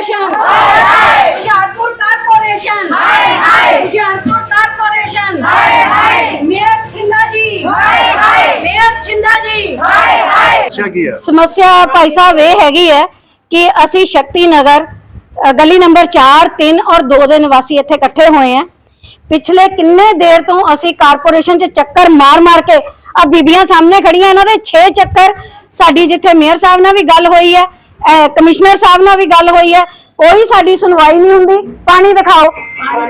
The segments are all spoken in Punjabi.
ਕਾਰਪੋਰੇਸ਼ਨ ਹਾਏ ਹਾਏ ਹੁਸ਼ਿਆਰਪੁਰ ਕਾਰਪੋਰੇਸ਼ਨ ਹਾਏ ਹਾਏ ਹੁਸ਼ਿਆਰਪੁਰ ਕਾਰਪੋਰੇਸ਼ਨ ਹਾਏ ਹਾਏ ਮੇਅਰ ਛਿੰਦਾ ਜੀ ਹਾਏ ਹਾਏ ਮੇਅਰ ਛਿੰਦਾ ਜੀ ਹਾਏ ਹਾਏ ਅੱਛਾ ਕੀ ਹੈ? ਸਮੱਸਿਆ ਭਾਈ ਸਾਹਿਬ ਇਹ ਹੈਗੀ ਹੈ ਕਿ ਅਸੀਂ ਸ਼ਕਤੀ ਨਗਰ ਗਲੀ ਨੰਬਰ 4 3 ਔਰ 2 ਦੇ ਨਿਵਾਸੀ ਇੱਥੇ ਇਕੱਠੇ ਹੋਏ ਆ ਪਿਛਲੇ ਕਿੰਨੇ ਦੇਰ ਤੋਂ ਅਸੀਂ ਕਾਰਪੋਰੇਸ਼ਨ 'ਚ ਚੱਕਰ ਮਾਰ-ਮਾਰ ਕੇ ਆ ਬੀਬੀਆਂ ਸਾਹਮਣੇ ਖੜੀਆਂ ਇਹਨਾਂ ਦੇ 6 ਚੱਕਰ ਸਾਡੀ ਜਿੱਥੇ ਮੇਅਰ ਸਾਹਿਬ ਨਾਲ ਵੀ ਗੱਲ ਹੋਈ ਹੈ ਕਮਿਸ਼ਨਰ ਸਾਹਿਬ ਨਾਲ ਵੀ ਗੱਲ ਹੋਈ ਹੈ ਕੋਈ ਸਾਡੀ ਸੁਣਵਾਈ ਨਹੀਂ ਹੁੰਦੀ। ਪਾਣੀ ਦਿਖਾਓ।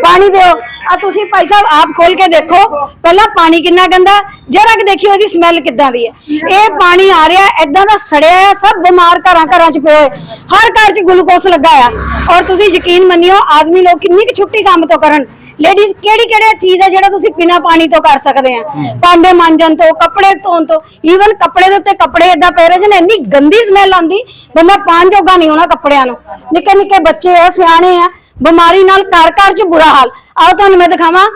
ਪਾਣੀ ਦਿਓ। ਆ ਤੁਸੀਂ ਭਾਈ ਸਾਹਿਬ ਆਪ ਖੋਲ ਕੇ ਦੇਖੋ। ਪਹਿਲਾਂ ਪਾਣੀ ਕਿੰਨਾ ਗੰਦਾ ਜਰਾ ਕਿ ਦੇਖਿਓ ਇਹਦੀ ਸਮੈਲ ਕਿੱਦਾਂ ਦੀ ਹੈ ਇਹ ਪਾਣੀ ਆ ਰਿਹਾ ਐਦਾਂ ਦਾ ਸੜਿਆ ਆ, ਸਭ ਬਿਮਾਰ ਘਰਾਂ ਘਰਾਂ ਚ ਪਏ ਹੋਏ। ਹਰ ਘਰ ਚ ਗਲੂਕੋਸ ਲੱਗਾ ਆ। ਔਰ ਤੁਸੀਂ ਯਕੀਨ ਮੰਨਿਓ, ਆਦਮੀ ਲੋਕ ਕਿੰਨੀ ਕੁ ਛੁੱਟੀ ਕੰਮ ਤੋਂ ਕਰਨ। ਲੇਡੀਜ਼ ਕਿਹੜੀ ਕਿਹੜੀ ਚੀਜ਼ ਹੈ ਜਿਹੜਾ ਤੁਸੀਂ ਬਿਨਾ ਪਾਣੀ ਤੋਂ ਕਰ ਸਕਦੇ ਆ? ਭਾਂਡੇ ਮਾਂਜਣ ਤੋਂ ਕੱਪੜੇ ਧੋਣ ਤੋਂ ਈਵਨ ਕੱਪੜੇ ਦੇ ਉੱਤੇ ਕੱਪੜੇ ਏਦਾਂ ਪੈ ਰਹੇ ਜਨ ਇੰਨੀ ਗੰਦੀ ਸਮੈਲ ਆਉਂਦੀ ਬੰਦਾ ਪਾਣ ਜੋਗਾ ਨਹੀਂ ਹੋਣਾ ਕੱਪੜਿਆਂ ਨੂੰ। ਨਿੱਕੇ ਨਿੱਕੇ ਬੱਚੇ ਆ ਸਿਆਣੇ ਆ ਬਿਮਾਰੀ ਨਾਲ ਘਰ ਘਰ ਚ ਬੁਰਾ ਹਾਲ। ਆਓ ਤੁਹਾਨੂੰ ਮੈਂ ਦਿਖਾਵਾਂ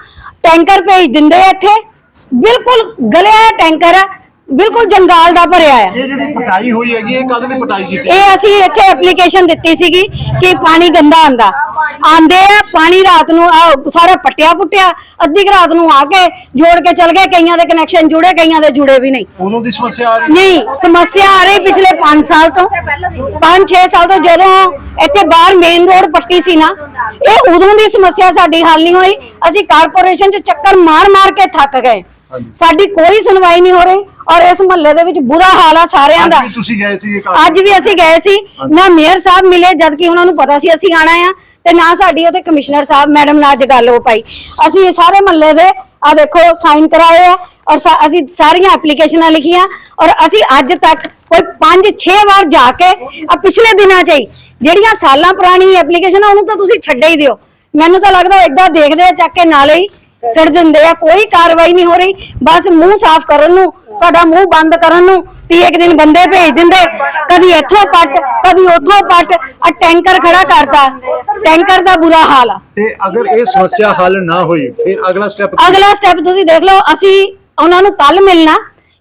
ਟੈਂਕਰ ਭੇਜ ਦਿੰਦੇ ਇੱਥੇ। ਬਿਲਕੁਲ ਗਲਿਆ ਟੈਂਕਰ ਆ। ਬਿਲਕੁਲ ਜੰਗਾਲ ਦਾ ਭਰਿਆ ਆ। ਇਹ ਜਿਹੜੀ ਪਟਾਈ ਹੋਈ ਹੈਗੀ ਇਹ ਕਦ ਦੀ ਪਟਾਈ ਕੀਤੀ? ਇਹ ਅਸੀਂ ਇੱਥੇ ਐਪਲੀਕੇਸ਼ਨ ਦਿੱਤੀ ਸੀਗੀ ਕਿ ਪਾਣੀ ਗੰਦਾ ਆਂਦਾ ਆਂਦੇ ਆ ਪਾਣੀ ਰਾਤ ਨੂੰ ਆਹ ਸਾਰਾ ਪੱਟਿਆ ਪੁੱਟਿਆ ਅੱਧੀ ਕੁ ਰਾਤ ਨੂੰ ਆ ਕੇ ਜੋੜ ਕੇ ਚਲ ਗਏ ਕਈਆਂ ਦੇ ਕਨੈਕਸ਼ਨ ਜੁੜੇ ਕਈਆਂ ਦੇ ਜੁੜੇ ਵੀ ਨਹੀਂ। ਉਦੋਂ ਦੀ ਸਮੱਸਿਆ ਆ ਰਹੀ ਨਹੀਂ ਸਮੱਸਿਆ ਆ ਰਹੀ ਪਿਛਲੇ 5 ਸਾਲ ਤੋਂ। 5-6 ਸਾਲ ਤੋਂ ਜਦੋਂ ਇੱਥੇ ਬਾਹਰ ਮੇਨ ਰੋਡ ਪੱਟੀ ਸੀ ਨਾ ਇਹ ਉਦੋਂ ਦੀ ਸਮੱਸਿਆ ਸਾਡੀ ਹੱਲ ਨਹੀਂ ਹੋਈ। ਅਸੀਂ ਕਾਰਪੋਰੇਸ਼ਨ 'ਚ ਚੱਕਰ ਮਾਰ-ਮਾਰ ਕੇ ਥੱਕ ਗਏ। ਸਾਡੀ ਕੋਈ ਸੁਣਵਾਈ ਨਹੀਂ ਹੋ ਰਹੀ ਔਰ ਇਸ ਮਹੱਲੇ ਦੇ ਵਿੱਚ ਬੁਰਾ ਹਾਲ ਆ ਸਾਰਿਆਂ ਦਾ। ਅੱਜ ਵੀ ਤੁਸੀਂ ਗਏ ਸੀ ਇਹ ਕੰਮ ਅੱਜ ਵੀ ਅਸੀਂ ਗਏ ਸੀ। ਨਾ ਮੇਅਰ ਸਾਹਿਬ ਮਿਲੇ ਜਦ ਕਿ ਉਹਨਾਂ ਨੂੰ ਪਤਾ ਸੀ ਅਸੀਂ ਆਣਾ ਆ ਤੇ ਨਾ ਸਾਡੀ ਉੱਥੇ ਕਮਿਸ਼ਨਰ ਸਾਹਿਬ ਮੈਡਮ ਨਾਲ ਅੱਜ ਗੱਲ ਹੋ ਪਾਈ। ਅਸੀਂ ਇਹ ਸਾਰੇ ਮਹੱਲੇ ਦੇ ਆ ਦੇਖੋ ਸਾਈਨ ਕਰਾਏ ਆ ਔਰ ਅਸੀਂ ਸਾਰੀਆਂ ਐਪਲੀਕੇਸ਼ਨਾਂ ਲਿਖੀਆਂ ਔਰ ਅਸੀਂ ਅੱਜ ਤੱਕ ਕੋਈ 5-6 ਵਾਰ ਜਾ ਕੇ ਆ ਪਿਛਲੇ ਦਿਨਾਂ 'ਚ ਹੀ ਜਿਹੜੀਆਂ ਸਾਲਾਂ ਪੁਰਾਣੀ ਐਪਲੀਕੇਸ਼ਨ ਆ ਉਹਨੂੰ ਤਾਂ ਤੁਸੀਂ ਛੱਡੇ ਹੀ ਦਿਓ। ਮੈਨੂੰ ਤਾਂ ਲੱਗਦਾ ਏਦਾਂ ਦੇਖਦੇ ਆ ਚੱਕ ਕੇ ਨਾਲੇ ਹੀ ਸਿਰ ਦਿੰਦੇ ਆ ਕੋਈ ਕਾਰਵਾਈ ਨਹੀਂ ਹੋ ਰਹੀ। ਬਸ ਮੂੰਹ ਸਾਫ਼ ਕਰਨ ਨੂੰ ਸਾਡਾ ਮੂੰਹ ਬੰਦ ਕਰਨ ਨੂੰ ਤੀ ਇੱਕ ਦਿਨ ਬੰਦੇ ਭੇਜ ਦਿੰਦੇ। ਕਦੀ ਇੱਥੋਂ ਪੱਟ ਕਦੀ ਉੱਥੋਂ ਪੱਟ ਆ ਟੈਂਕਰ ਖੜਾ ਕਰਤਾ ਟੈਂਕਰ ਦਾ ਬੁਰਾ ਹਾਲ ਆ। ਤੇ ਅਗਰ ਇਹ ਸਮੱਸਿਆ ਹੱਲ ਨਾ ਹੋਈ ਫਿਰ ਅਗਲਾ ਸਟੈਪ ਅਗਲਾ ਸਟੈਪ ਤੁਸੀਂ ਦੇਖ ਲਓ ਅਸੀਂ ਉਹਨਾਂ ਨੂੰ ਕੱਲ ਮਿਲਣਾ।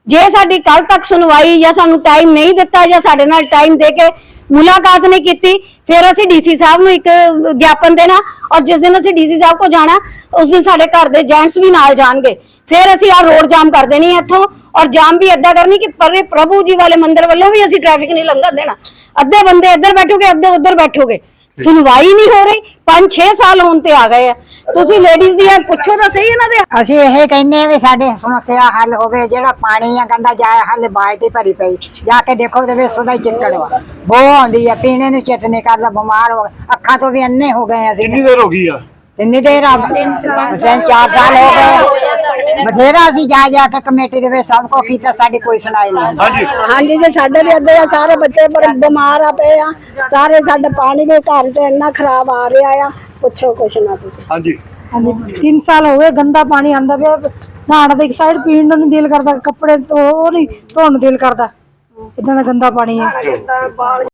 ਜੇ ਸਾਡੀ ਕੱਲ ਤੱਕ ਸੁਣਵਾਈ ਜਾਂ ਸਾਨੂੰ ਟਾਈਮ ਨਹੀਂ ਦਿੱਤਾ ਜਾਂ ਸਾਡੇ ਨਾਲ ਟਾਈਮ ਦੇ ਕੇ ਮੁਲਾਕਾਤ ਨਹੀਂ ਕੀਤੀ ਫਿਰ ਅਸੀਂ ਡੀਸੀ ਸਾਹਿਬ ਨੂੰ ਇੱਕ ਗਿਆਪਨ ਦੇਣਾ ਔਰ ਜਿਸ ਦਿਨ ਅਸੀਂ ਡੀਸੀ ਸਾਹਿਬ ਕੋ ਜਾਣਾ ਉਸ ਦਿਨ ਸਾਡੇ ਘਰ ਦੇ ਜੈਂਟਸ ਵੀ ਨਾਲ ਜਾਣਗੇ ਫਿਰ ਅਸੀਂ ਆ ਰੋਡ ਜਾਮ ਕਰ ਦੇਣੀ ਹੈ ਇੱਥੋਂ ਔਰ ਜਾਮ ਵੀ ਏਦਾਂ ਕਰਨੀ ਕਿ ਪਰੇ ਪ੍ਰਭੂ ਜੀ ਵਾਲੇ ਮੰਦਿਰ ਵੱਲੋਂ ਵੀ ਅਸੀਂ ਟ੍ਰੈਫਿਕ ਨਹੀਂ ਲੰਘਣ ਦੇਣਾ ਅੱਧੇ ਬੰਦੇ ਇੱਧਰ ਬੈਠੋਗੇ ਅੱਧੇ ਉੱਧਰ ਬੈਠੋਗੇ ਸੁਣਵਾਈ ਨਹੀਂ ਹੋ ਰਹੀ 5-6 ਸਾਲ ਹੋਣ ਤੇ ਆ ਗਏ ਆ ਤੁਸੀਂ ਲੇਡੀਜ਼ ਦੀ ਪੁੱਛੋ ਤਾਂ ਸਹੀ ਇਹਨਾਂ ਦੇ ਅਸੀਂ ਇਹ ਕਹਿੰਦੇ ਆ ਵੀ ਸਾਡੇ ਸਮੱਸਿਆ ਹੱਲ ਹੋਵੇ ਜਿਹੜਾ ਪਾਣੀ ਆ ਗੰਦਾ ਜਾਏ ਹੱਲ ਬਾਲਟੀ ਭਰੀ ਪਈ। ਜਾ ਕੇ ਦੇਖੋ ਤੇ ਵੇ ਸਦਾ ਚਿੱਕੜ ਵਾ। ਬੋ ਆਉਂਦੀ ਆ ਪੀਣੇ ਨੂੰ ਚਿੱਤ ਨਹੀਂ ਕਰਦਾ ਬਿਮਾਰ ਹੋ ਗਏ ਅੱਖਾਂ ਤੋਂ ਵੀ ਅੰਨੇ ਹੋ ਗਏ ਅਸੀਂ। ਕਿੰਨੀ ਦੇਰ ਹੋ ਗਈ ਆ? ਇੰਨੀ ਦੇਰ ਆ ਮਸਾਂ 4 ਸਾਲ। ਹੋ ਗਏ। ਬਥੇਰਾ ਅਸੀਂ ਜਾ ਜਾ ਕੇ ਕਮੇਟੀ ਦੇ ਵਿੱਚ ਸਭ ਕੋ ਕੀਤਾ ਸਾਡੀ ਕੋਈ ਸੁਣਾਈ ਨਹੀਂ। ਹਾਂਜੀ। ਹਾਂਜੀ ਜੀ ਸਾਡੇ ਵੀ ਅੱਧੇ ਆ ਸਾਰੇ ਬੱਚੇ ਪਰ ਬਿਮਾਰ ਆ ਪਏ ਆ। ਸਾਰੇ ਸਾਡੇ ਪਾਣੀ ਦੇ ਘਰ ਚ ਇੰਨਾ ਖਰਾਬ ਆ ਰਿਹਾ ਆ। ਪੁੱਛੋ ਕੁਛ ਨਾ ਤੁਸੀਂ। ਹਾਂਜੀ। ਹਾਂਜੀ 3 ਸਾਲ ਹੋ ਗਏ ਗੰਦਾ ਪਾਣੀ ਆਂਦਾ ਪਿਆ ਨਹਾਣ ਦੇ ਇੱਕ ਸਾਈਡ ਪੀਣ ਨੂੰ ਨਹੀਂ ਦਿਲ ਕਰਦਾ ਕੱਪੜੇ ਧੋ ਉਹ ਨਹੀਂ ਧੋਣ ਨੂੰ ਦਿਲ ਕਰਦਾ। ਇਦਾਂ ਦਾ ਗੰਦਾ ਪਾਣੀ ਹੈ।